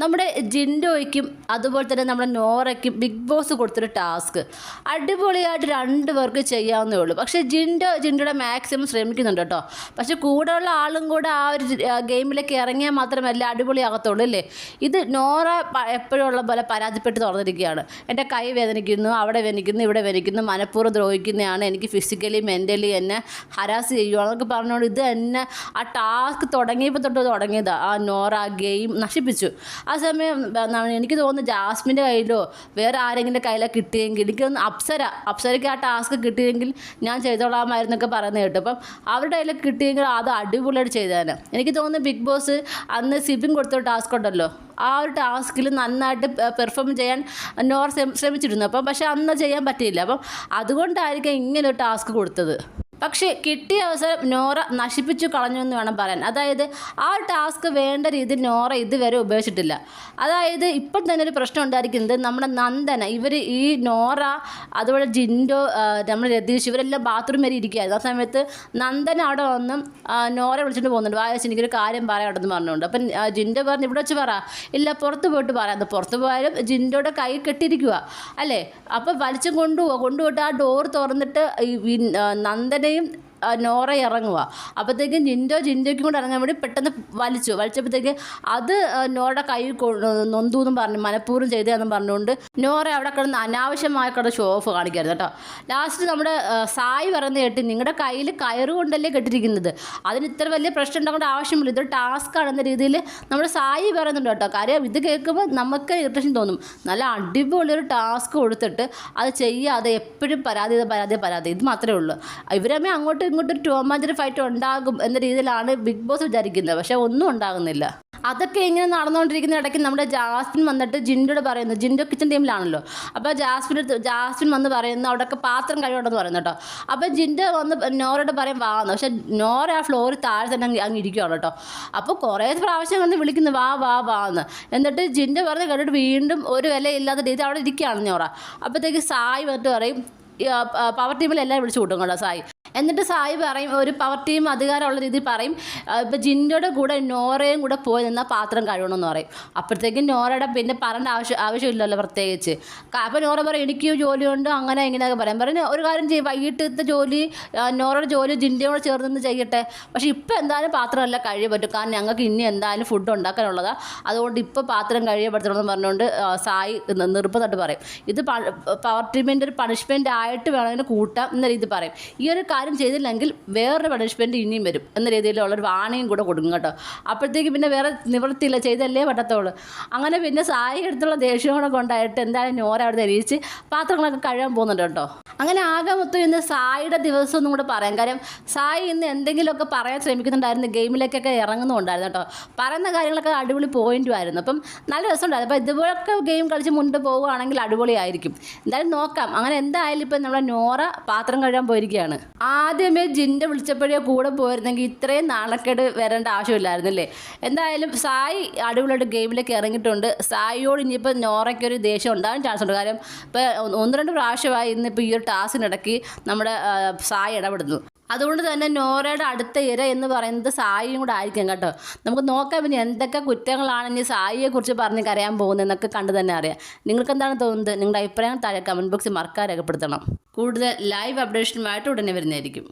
നമ്മുടെ ജിൻഡോയ്ക്കും അതുപോലെ തന്നെ നമ്മുടെ നോറയ്ക്കും ബിഗ് ബോസ് കൊടുത്തൊരു ടാസ്ക്. അടിപൊളിയായിട്ട് രണ്ട് പേർക്ക് ചെയ്യാവുന്നേ ഉള്ളൂ. പക്ഷേ ജിൻഡോ ജിൻഡോയുടെ മാക്സിമം ശ്രമിക്കുന്നുണ്ട് കേട്ടോ. പക്ഷേ കൂടെയുള്ള ആളും കൂടെ ആ ഒരു ഗെയിമിലേക്ക് ഇറങ്ങിയാൽ മാത്രമല്ല അടിപൊളിയാകത്തുള്ളൂ അല്ലേ? ഇത് നോറ എപ്പോഴും ഉള്ള പോലെ പരാതിപ്പെട്ട് തുറന്നിരിക്കുകയാണ്. എന്റെ കൈ വേദനിക്കുന്നു അവിടെ വേദനിക്കുന്നു ഇവിടെ വേദനിക്കുന്നു മനഃപൂർവം ദ്രോഹിക്കുന്നതാണ് എനിക്ക് ഫിസിക്കലി മെന്റലി എന്നെ ഹരാസ് ചെയ്യുവാണ് എന്നൊക്കെ പറഞ്ഞുകൊണ്ട് ഇത് തന്നെ ആ ടാസ്ക് തുടങ്ങിയപ്പോൾ തൊട്ട് തുടങ്ങിയതാണ് ആ നോറ ഗെയിം നശിപ്പിച്ചു. ആ സമയം എനിക്ക് തോന്നുന്നു ജാസ്മിന്റെ കയ്യിലോ വേറെ ആരെങ്കിലും കയ്യിലോ കിട്ടിയെങ്കിൽ എനിക്കൊന്ന് അപ്സര അപ്സരയ്ക്ക് ആ ടാസ്ക് കിട്ടിയെങ്കിൽ ഞാൻ ചെയ്തോളാമായിരുന്നൊക്കെ പറയുന്നത് കേട്ടു. അപ്പം അവരുടെ കയ്യിൽ കിട്ടിയെങ്കിൽ അത് അടിപൊളിയായിട്ട് ചെയ്തേനെ. എനിക്ക് തോന്നുന്നു ബിഗ് ബോസ് അന്ന് സിബിൻ കൊടുത്ത ടാസ്ക് ഉണ്ടല്ലോ ആ ഒരു ടാസ്കിൽ നന്നായിട്ട് പെർഫോം ചെയ്യാൻ നോർ ശ്രമിച്ചിരുന്നു. അപ്പം പക്ഷേ അന്ന് ചെയ്യാൻ പറ്റിയില്ല. അപ്പം അതുകൊണ്ടായിരിക്കും ഇങ്ങനെ ഒരു ടാസ്ക് കൊടുത്തത്. പക്ഷേ കിട്ടിയ അവസരം നോറ നശിപ്പിച്ചു കളഞ്ഞു എന്ന് വേണം പറയാൻ. അതായത് ആ ടാസ്ക് വേണ്ട രീതിയിൽ നോറ ഇതുവരെ ഉപയോഗിച്ചിട്ടില്ല. അതായത് ഇപ്പം തന്നെ ഒരു പ്രശ്നം ഉണ്ടായിരിക്കുന്നത് നമ്മുടെ നന്ദന ഇവർ ഈ നോറ അതുപോലെ ജിൻഡോ നമ്മുടെ രതീഷ് ഇവരെല്ലാം ബാത്റൂം വരെ ഇരിക്കുകയായിരുന്നു. ആ സമയത്ത് നന്ദന അവിടെ വന്ന് നോറ വിളിച്ചിട്ട് പോകുന്നുണ്ട്. വായസ് എനിക്കൊരു കാര്യം പറയാമെന്ന് പറഞ്ഞുകൊണ്ട്. അപ്പം ജിൻഡോ പറഞ്ഞു ഇവിടെ വെച്ച് പറ. ഇല്ല പുറത്ത് പോയിട്ട് പറയാം. പുറത്ത് പോയാലും ജിൻഡോയുടെ കൈ കെട്ടിയിരിക്കുക അല്ലേ? അപ്പം വലിച്ചും കൊണ്ടുപോകുക കൊണ്ടുപോയിട്ട് ആ ഡോർ തുറന്നിട്ട് ഈ വി- ആ, നന്ദനയും ആ, നോറ ഇറങ്ങുക അപ്പോഴത്തേക്കും ജിൻഡോ ജിൻഡോയ്ക്കും കൂടെ ഇറങ്ങാൻ വേണ്ടി പെട്ടെന്ന് വലിച്ചു. വലിച്ചപ്പോഴത്തേക്ക് അത് നോറയുടെ കൈ നൊന്തു എന്നും പറഞ്ഞു മനഃപൂർവം ചെയ്തതെന്നും പറഞ്ഞുകൊണ്ട് നോറ അവിടെ കിടന്ന് അനാവശ്യമായ കിടന്ന് ഷോ ഓഫ് കാണിക്കരുത് കേട്ടോ. ലാസ്റ്റ് നമ്മുടെ സായി പറയുന്നത് കേട്ട് നിങ്ങളുടെ കയ്യിൽ കയറ് കൊണ്ടല്ലേ കെട്ടിരിക്കുന്നത്? അതിന് ഇത്ര വലിയ പ്രശ്നം ഉണ്ടാകേണ്ട ആവശ്യമില്ല. ഇതൊരു ടാസ്ക് ആണെന്ന രീതിയിൽ നമ്മുടെ സായി പറയുന്നുണ്ട് കേട്ടോ. കാര്യം ഇത് കേൾക്കുമ്പോൾ നമുക്ക് ഇറിറ്റേഷൻ തോന്നും. നല്ല അടിപൊളി ഒരു ടാസ്ക് കൊടുത്തിട്ട് അത് ചെയ്യാതെ എപ്പോഴും പരാതി പരാതി പരാതി. ഇത് മാത്രമേ ഉള്ളൂ. ഇവരമ്മ അങ്ങോട്ടും ഇങ്ങോട്ടും ഒരു ടോമാഞ്ചറി ഫൈറ്റ് ഉണ്ടാകും എന്ന രീതിയിലാണ് ബിഗ് ബോസ് വിചാരിക്കുന്നത്. പക്ഷേ ഒന്നും ഉണ്ടാകുന്നില്ല. അതൊക്കെ ഇങ്ങനെ നടന്നുകൊണ്ടിരിക്കുന്ന ഇടയ്ക്ക് നമ്മുടെ ജാസ്മിൻ വന്നിട്ട് ജിൻഡോട് പറയുന്നു. ജിൻഡോ കിച്ചൺ ടീമിലാണല്ലോ അപ്പോൾ ജാസ്മിൻ ജാസ്മിൻ വന്ന് പറയുന്നു അവിടെയൊക്കെ പാത്രം കഴിവുണ്ടെന്ന് പറയുന്നു കേട്ടോ. അപ്പോൾ ജിൻഡോ വന്ന് നോറോട് പറയും വാന്ന് പക്ഷേ നോറ ആ ഫ്ലോറിൽ താഴെ തന്നെ അങ്ങ് ഇരിക്കുകയാണ് കേട്ടോ. അപ്പോൾ കുറേ പ്രാവശ്യം വന്ന് വിളിക്കുന്നു വാ വാ വാ എന്ന്. എന്നിട്ട് ജിൻഡോ പറഞ്ഞ് കേട്ടിട്ട് വീണ്ടും ഒരു വിലയില്ലാത്ത രീതി അവിടെ ഇരിക്കുകയാണ് നോറ. അപ്പോഴത്തേക്ക് സായി വന്നിട്ട് പറയും പവർ ടീമിൽ എല്ലാം വിളിച്ചു കൂട്ടും കേട്ടോ സായി. എന്നിട്ട് സായി പറയും ഒരു പവർ ടീം അധികാരമുള്ള രീതിയിൽ പറയും ഇപ്പം ജിൻഡോയുടെ കൂടെ നോറയും കൂടെ പോയി നിന്നാൽ പാത്രം കഴുകണമെന്ന് പറയും. അപ്പോഴത്തേക്കും നോറയുടെ പിന്നെ പറയേണ്ട ആവശ്യം ആവശ്യമില്ലല്ലോ പ്രത്യേകിച്ച്. അപ്പോൾ നോറ പറയും എനിക്ക് ജോലിയുണ്ട് അങ്ങനെ ഇങ്ങനെയൊക്കെ പറയാം. പറയും ഒരു കാര്യം ചെയ്യും വൈകിട്ടത്തെ ജോലി നോറയുടെ ജോലി ജിൻഡയോട് ചേർന്ന് ചെയ്യട്ടെ. പക്ഷേ ഇപ്പോൾ എന്തായാലും പാത്രമല്ല കഴിയ പറ്റും. കാരണം ഞങ്ങൾക്ക് ഇനി എന്തായാലും ഫുഡ് ഉണ്ടാക്കാനുള്ളതാണ് അതുകൊണ്ട് ഇപ്പോൾ പാത്രം കഴിയ പറ്റണമെന്ന് പറഞ്ഞുകൊണ്ട് സായി നിർബന്ധമായിട്ട് പറയും. ഇത് പവർ ടീമിന്റെ ഒരു പണിഷ്മെന്റ് ആയിട്ട് വേണമെങ്കിൽ കൂട്ടാം എന്ന രീതി പറയും. ഈ ഒരു കാര്യം ചെയ്തില്ലെങ്കിൽ വേറൊരു പണിഷ്മെന്റ് ഇനിയും വരും എന്ന രീതിയിലുള്ളൊരു വാണിയും കൂടെ കൊടുക്കും കേട്ടോ. അപ്പോഴത്തേക്ക് പിന്നെ വേറെ നിവൃത്തിയില്ല ചെയ്തല്ലേ പറ്റത്തുള്ളൂ. അങ്ങനെ പിന്നെ സായി എടുത്തുള്ള ദേഷ്യം കൂടെ കൊണ്ടായിട്ട് എന്തായാലും നോര അവിടെ തെരിയിച്ച് പാത്രങ്ങളൊക്കെ കഴുകാൻ പോകുന്നുണ്ട് കേട്ടോ. അങ്ങനെ ആകെ മൊത്തം ഇന്ന് സായിയുടെ ദിവസം ഒന്നും കൂടെ പറയാം. കാര്യം സായി ഇന്ന് എന്തെങ്കിലുമൊക്കെ പറയാൻ ശ്രമിക്കുന്നുണ്ടായിരുന്നു ഗെയിമിലേക്കൊക്കെ ഇറങ്ങുന്നുണ്ടായിരുന്നു കേട്ടോ. പറയുന്ന കാര്യങ്ങളൊക്കെ അടിപൊളി പോയിന്റും ആയിരുന്നു. അപ്പം നല്ല രസമുണ്ടായിരുന്നു. അപ്പോൾ ഇതുപോലൊക്കെ ഗെയിം കളിച്ച് മുന്നോട്ട് പോവുകയാണെങ്കിൽ അടിപൊളിയായിരിക്കും. എന്തായാലും നോക്കാം. അങ്ങനെ എന്തായാലും ഇപ്പം നമ്മുടെ നോറ പാത്രം കഴുകാൻ പോയിരിക്കുകയാണ്. ആദ്യമേ ജിന്റെ വിളിച്ചപ്പോഴേ കൂടെ പോയിരുന്നെങ്കിൽ ഇത്രയും നാണക്കേട് വരേണ്ട ആവശ്യമില്ലായിരുന്നല്ലേ? എന്തായാലും സായി അടിപൊളിയായിട്ട് ഗെയിമിലേക്ക് ഇറങ്ങിയിട്ടുണ്ട്. സായിയോട് ഇനിയിപ്പോൾ നോറയ്ക്കൊരു ദേഷ്യം ഉണ്ടാകാൻ ചാൻസ് ഉണ്ട്. കാര്യം ഇപ്പോൾ ഒന്ന് രണ്ട് പ്രാവശ്യമായി ഇന്നിപ്പോൾ ഈ ഒരു ടാസ്കിനിടയ്ക്ക് നമ്മുടെ സായി ഇടപെടുന്നു. അതുകൊണ്ട് തന്നെ നോറയുടെ അടുത്ത ഇര എന്ന് പറയുന്നത് സായിയും കൂടെ ആയിരിക്കും കേട്ടോ. നമുക്ക് നോക്കാം പിന്നെ എന്തൊക്കെ കുറ്റങ്ങളാണ് ഇനി സായിയെക്കുറിച്ച് പറഞ്ഞ് കരയാൻ പോകുന്നതെന്നൊക്കെ കണ്ടു തന്നെ അറിയാം. നിങ്ങൾക്ക് എന്താണ് തോന്നുന്നത്? നിങ്ങളുടെ അഭിപ്രായം താഴെ കമന്റ് ബോക്സിൽ മറക്കാൻ രേഖപ്പെടുത്തണം. കൂടുതൽ ലൈവ് അപ്ഡേഷനുമായിട്ട് ഉടനെ വരുന്നതായിരിക്കും.